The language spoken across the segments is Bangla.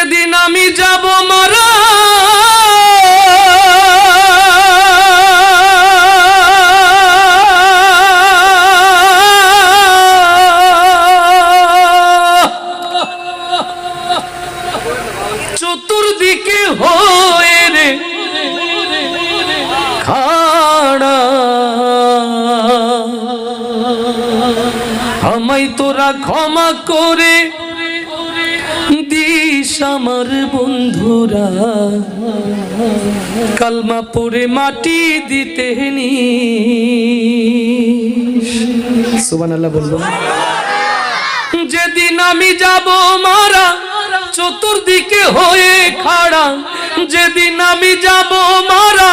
যেদিন আমি যাব মারা চতুর্দিকে হয়ে রে খাড়া। আমায় তোরা ক্ষমা করে দিস আমার বন্ধুরা। কালমা পরে মাটি দিতে নি সুবান আল্লাহ বলব। যেদিন আমি যাব মারা চতুর্দিকে হয়ে খাড়া। যেদিন আমি যাব মারা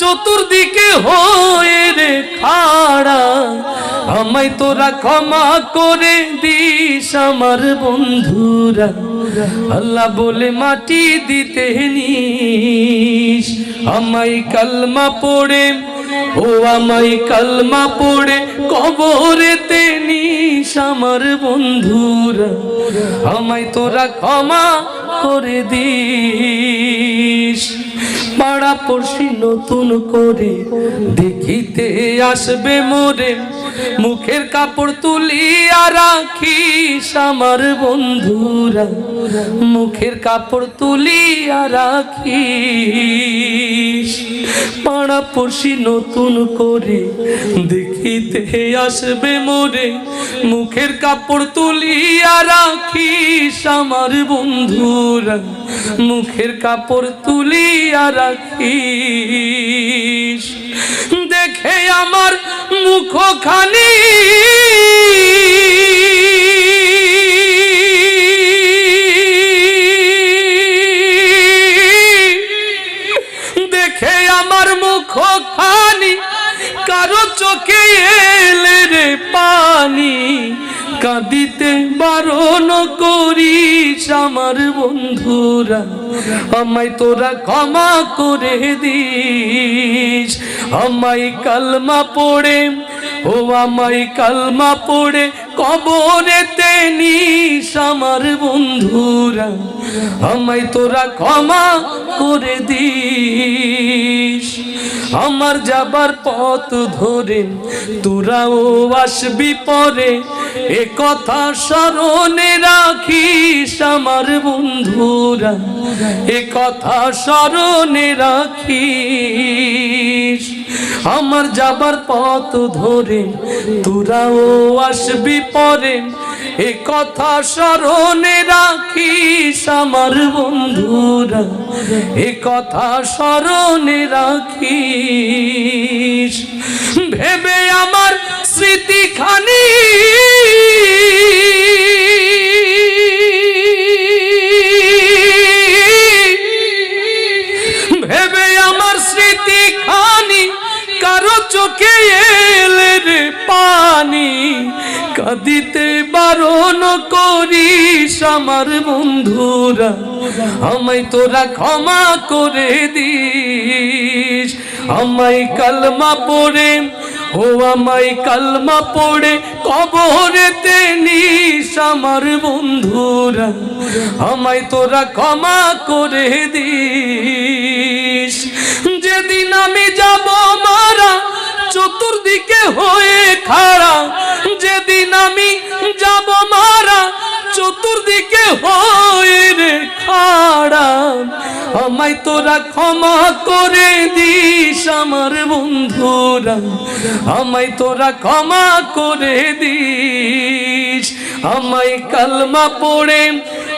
চতুর্দিকে হয়ে রে খাড়া। আমায় তোরা ক্ষমা করে দিস আমার বন্ধুরা। আল্লাহ বলে, মাটি দিতে নিস, আমায় কালমা পড়ে, ও আমায় কালমা পড়ে, কবরেতে নিস আমার বন্ধুরা, আমায় তোরা ক্ষমা করে দিস। পাড়া পড়শি নতুন করে, দেখিতে আসবে মোরে মুখের কাপড় তুলিয়া রাখিস আমার বন্ধুরা। মুখের কাপড় তুলিয়া রাখিস। পাড়া পড়শি নতুন করে দেখিতে আসবে মোরে। মুখের কাপড় তুলিয়া রাখিস আমার বন্ধুরা। মুখের কাপড় তুলিয়া রাখিস। দেখে আমার মুখখানি। দেখে আমার মুখখানি কারও চোখে কাঁদিতে বারণ করিস আমার বন্ধুরা। আমায় তোরা ক্ষমা করে দিস। আমায় কালমা পড়ে, ও আমায় কালমা পড়ে, কবরেতে নিস আমার বন্ধুরা। আমায় তোরা ক্ষমা করে দিস। আমার যাবার পথ ধরে তোরাও আসবি পরে। এ কথা স্মরণে রাখিস আমার বন্ধুরা, এ কথা স্মরণে রাখিস। আমার যাবার পথ ধরে তোরাও আসবি পরে। এ কথা স্মরণে রাখিস আমার বন্ধুরা। এ কথা স্মরণে রাখিস। ভেবে আমার স্মৃতিখানি ভেবে আমার স্মৃতিখানি কারও চোখে এলে রে পানি। কাঁদিতে বারণ করিস আমার বন্ধুরা। আমায় তোরা ক্ষমা করে দিস। আমায় কালমা পড়ে, ও আমায় কালমা পড়ে, কবরেতে নিস আমার বন্ধুরা। আমায় তোরা ক্ষমা করে দিস। চতুর্দিকে হয়ে খাড়া। যেদিন আমি যাব মারা, চতুর্দিকে হয়ে রে খাড়া। আমায় তোরা ক্ষমা করে দিস আমার বন্ধুরা। আমায় তোরা ক্ষমা করে দিস। আমায় কালমা পড়ে,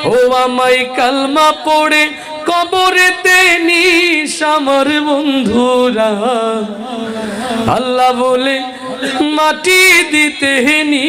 ও আমায় কালমা পড়ে কবরেতে নিস আমার বন্ধুরা। আল্লাহ বলে মাটি দিতে নি